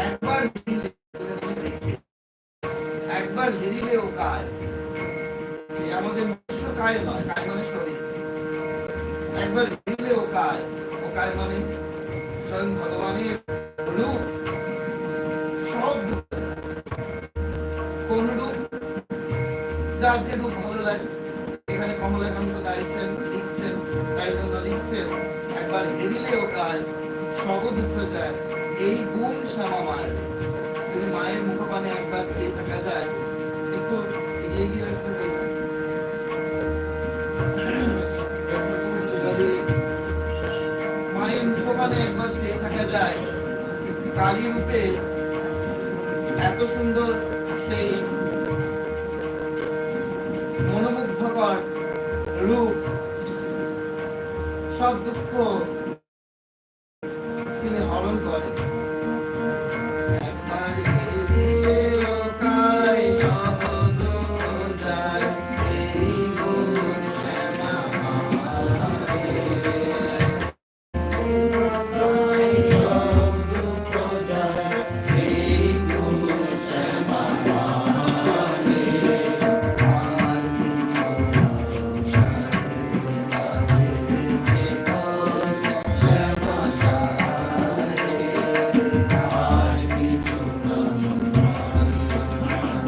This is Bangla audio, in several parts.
একবার একবার হেরিলে ও কায় এই আমাদের মনুষ্য কায় নয় মানে শরীর। একবার ও কায় ও কায় মানে যে রূপ ভালো লাগে এখানে কমলাকান্ত গাইছেন, লিখছেন তাই জন্য লিখছেন, একবার হেরিলেও কাজ সব দুঃখ যায়, এই গুণ শ্যামা মায়ের। যদি মায়ের মুখপানে একবার চেয়ে থাকা যায়, একটু এগিয়ে গিয়ে আসতে যদি মায়ের মুখপানে একবার চেয়ে থাকা যায় কালী রূপে এত সুন্দর সেই রূপ সব দুঃখ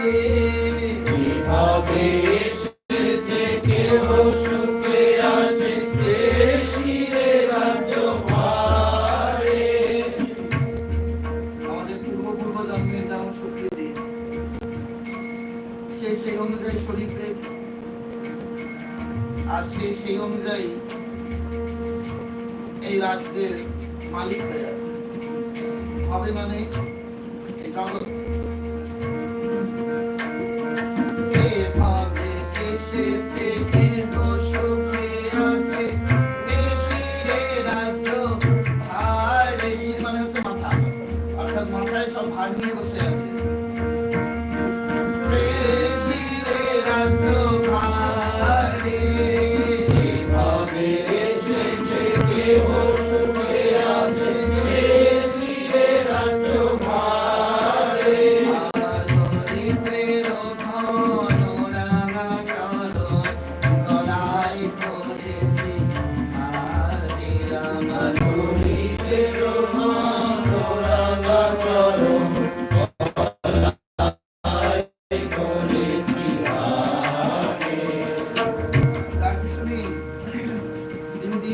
সেই আর সে সেই অনুযায়ী এই রাজ্যের মালিক হয়ে আছে। হবে মানে এই জগৎ 가까이서 발매해보세요.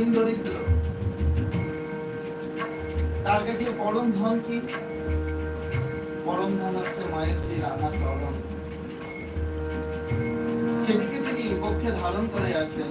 দিন তার কাছে পরম ধন কি? পরম ধন হচ্ছে মায়ের শ্রী রাধা চরণ সেদিকে তিনি পক্ষে ধারণ করে আছেন।